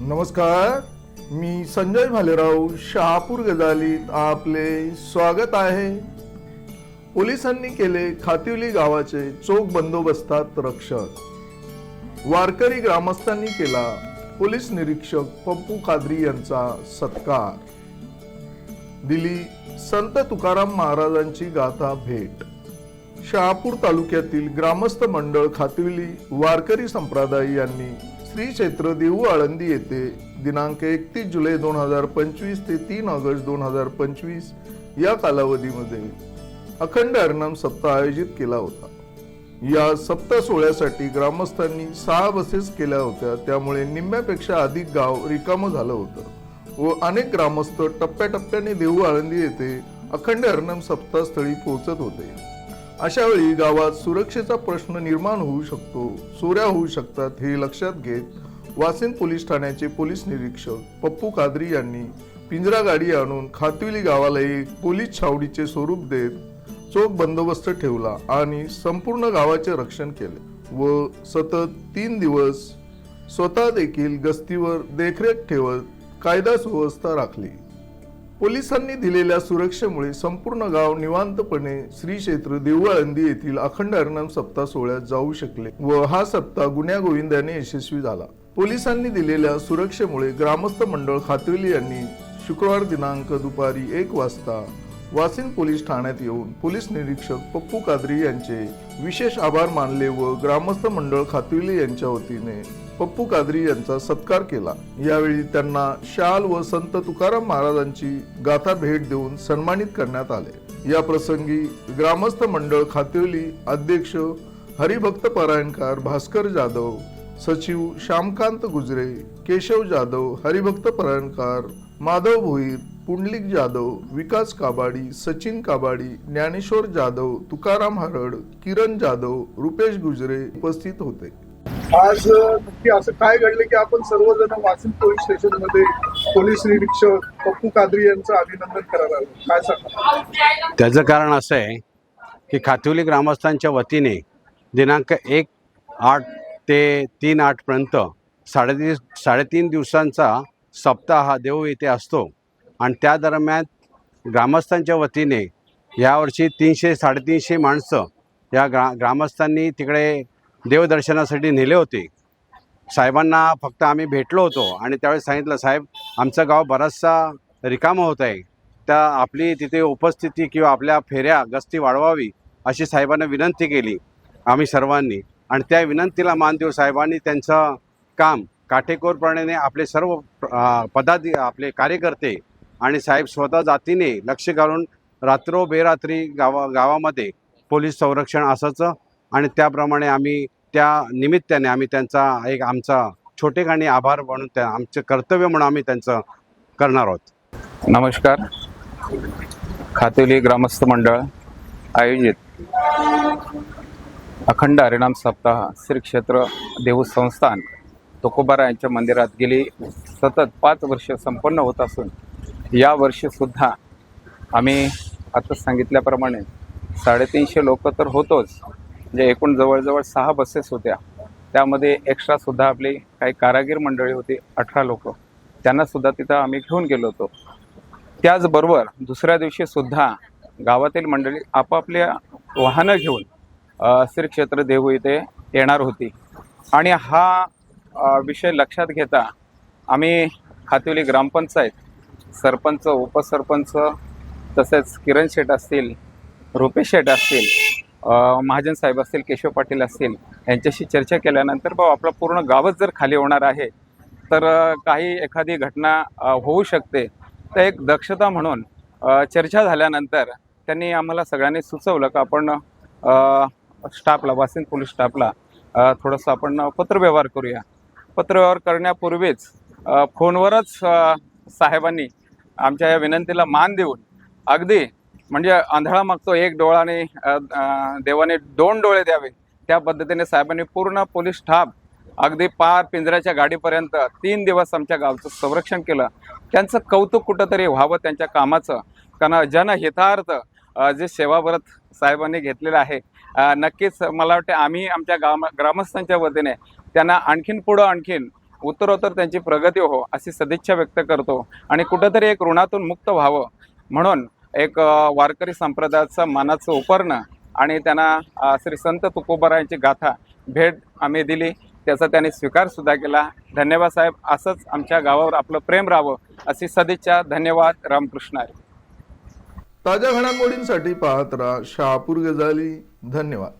नमस्कार मी संजय भालेराव शहापूर गजालीत आपले स्वागत आहे. पोलिसांनी केले खातिवली गावाचे चोख बंदोबस्तात रक्षक वारकरी ग्रामस्थांनी केला पोलीस निरीक्षक पप्पू कादरी यांचा सत्कार. दिली संत तुकाराम महाराजांची गाथा भेट. शहापूर तालुक्यातील ग्रामस्थ मंडळ खातिवली वारकरी संप्रदाय यांनी श्री क्षेत्र देऊ आळंदी येथे दिनांक एकतीस जुलै दोन हजार पंचवीस ते तीन ऑगस्ट दोन हजार पंचवीस या कालावधीमध्ये अखंड हरनाम सप्ताह आयोजित केला होता. या सप्ताह सोहळ्यासाठी ग्रामस्थांनी सहा बसेस केल्या होत्या. त्यामुळे निम्म्यापेक्षा अधिक गाव रिकामं झालं होतं व अनेक ग्रामस्थ टप्प्याटप्प्याने देऊ आळंदी येथे अखंड हरनाम सप्ताह स्थळी पोहोचत होते. अशा वेळी गावात सुरक्षेचा प्रश्न निर्माण होऊ शकतो. चोऱ्या होऊ शकतात हे लक्षात घेत वासिन पोलीस ठाण्याचे पोलीस निरीक्षक पप्पू कादरी यांनी पिंजरा गाडी आणून खातविली गावाला एक पोलीस छावणीचे स्वरूप देत चोख बंदोबस्त ठेवला आणि संपूर्ण गावाचे रक्षण केले व सतत तीन दिवस स्वतः देखील गस्तीवर देखरेख ठेवत कायदा सुव्यवस्था राखली. पोलिसांनी दिलेल्या सुरक्षेमुळे संपूर्ण गाव निवांतपणे श्री क्षेत्र देवळंदी येथील अखंड हरनाम सप्ताह सोहळ्यात जाऊ शकले व हा सप्ताह गुन्ह्या गोविंदाने यशस्वी झाला. पोलिसांनी दिलेल्या सुरक्षेमुळे ग्रामस्थ मंडळ खातवेली यांनी शुक्रवार दिनांक दुपारी एक वाजता वासिन पोलीस ठाण्यात येऊन पोलीस निरीक्षक पप्पू कादरी यांचे विशेष आभार मानले व ग्रामस्थ मंडळ खातविले यांच्या वतीने पप्पू कादरी यांचा सत्कार केला. यावेळी त्यांना शाल व संत तुकाराम महाराजांची गाथा भेट देऊन सन्मानित करण्यात आले. या प्रसंगी ग्रामस्थ मंडळ खातिवली अध्यक्ष हरिभक्त परायणकार भास्कर जाधव सचिव श्यामकांत गुजरे केशव जाधव हरिभक्त परायणकार माधव भोईर पुंडलिक जाधव विकास काबाडी सचिन काबाडी ज्ञानेश्वर जाधव तुकाराम हरड किरण जाधव रुपेश गुजरे उपस्थित होते. आज नक्की असं काय घडलं की आपण सर्वजण वासिम पोलीस स्टेशनमध्ये पोलीस निरीक्षक पप्पू कादरी यांचं अभिनंदन करायला आलो. काय सांगा त्याचं कारण असं आहे की खातिवली ग्रामस्थांच्या वतीने दिनांक एक आठ ते तीन आठपर्यंत साडेतीन साडेतीन दिवसांचा सप्ताह हा देऊ येथे असतो. आणि त्या दरम्यान ग्रामस्थांच्या वतीने यावर्षी तीनशे साडेतीनशे माणसं या ग्रा ग्रामस्थांनी तिकडे देवदर्शनासाठी नेले होते. साहेबांना फक्त आम्ही भेटलो होतो आणि त्यावेळेस सांगितलं साहेब आमचं गाव बराचसा रिकामं होत आहे. त्या आपली तिथे उपस्थिती किंवा आपल्या फेऱ्या गस्ती वाढवावी अशी साहेबांना विनंती केली आम्ही सर्वांनी. आणि त्या विनंतीला मान देऊ साहेबांनी त्यांचं काम काटेकोरपणे आपले सर्व पदाधी आपले कार्यकर्ते आणि साहेब स्वतः जातीने लक्ष घालून रात्रो बेरात्री गावा गावामध्ये पोलीस संरक्षण असायचं आणि त्याप्रमाणे आम्ही त्या निमित्ताने आम्ही त्यांचा एक आमचा छोटेखानी आभार म्हणून त्या आमचं कर्तव्य म्हणून आम्ही त्यांचं करणार आहोत. नमस्कार. खातेली ग्रामस्थ मंडळ आयोजित अखंड हरिणाम सप्ताह श्री क्षेत्र देऊ संस्थान तुकोबारा यांच्या मंदिरात गेली. सतत पाच वर्ष संपन्न होत असून या वर्षीसुद्धा आम्ही आता सांगितल्याप्रमाणे साडेतीनशे लोक तर होतोच. म्हणजे एकूण जवळजवळ सहा बसेस होत्या त्यामध्ये एक्स्ट्रासुद्धा आपली काही कारागीर मंडळी होती अठरा लोक. त्यांनासुद्धा तिथं आम्ही घेऊन गेलो होतो. त्याचबरोबर दुसऱ्या दिवशीसुद्धा गावातील मंडळी आपापल्या वाहनं घेऊन श्री क्षेत्र देहू इथे येणार होती. आणि हा विषय लक्षात घेता आम्ही खातिवली ग्रामपंचायत सरपंच उपसरपंच तसेच किरण शेठ असतील रुपेश शेठ असतील महाजन साहेब असतील केशव पाटील असतील यांच्याशी चर्चा केल्यानंतर बाबा आपलं पूर्ण गावच जर खाली होणार आहे तर काही एखादी घटना होऊ शकते. तर एक दक्षता म्हणून चर्चा झाल्यानंतर त्यांनी आम्हाला सगळ्यांनी सुचवलं का आपण स्टाफला वासिंद पोलीस स्टाफला थोडंसं आपण पत्रव्यवहार करूया. पत्रव्यवहार करण्यापूर्वीच फोनवरच साहेबांनी आमच्या या विनंतीला मान देऊन अगदी म्हणजे आंधळा मागतो एक डोळाने देवाने दोन डोळे द्यावे. त्या पद्धतीने साहेबांनी पूर्ण पोलीस स्टाफ अगदी पार पिंजऱ्याच्या गाडीपर्यंत तीन दिवस आमच्या गावचं संरक्षण केलं. त्यांचं कौतुक कुठंतरी व्हावं त्यांच्या कामाचं. कारण जनहितार्थ जे सेवाव्रत साहेबांनी घेतलेलं आहे नक्कीच मला वाटते आम्ही आमच्या गाम ग्रामस्थांच्या वतीने त्यांना आणखीन पुढं आणखीन उत्तरोत्तर त्यांची प्रगती हो अशी सदिच्छा व्यक्त करतो. आणि कुठंतरी एक ऋणातून मुक्त व्हावं म्हणून एक वारकरी संप्रदायाचं मानाचं उपरणं आणि त्यांना श्री संत तुकोबरायांची गाथा भेट आम्ही दिली. त्याचा त्यांनी स्वीकार सुद्धा केला. धन्यवाद साहेब. असंच आमच्या गावावर आपलं प्रेम राहावं अशी सदिच्छा. धन्यवाद. रामकृष्ण आहे ताज्या घडामोडींसाठी पाहत राहा शहापूर गजाली. धन्यवाद.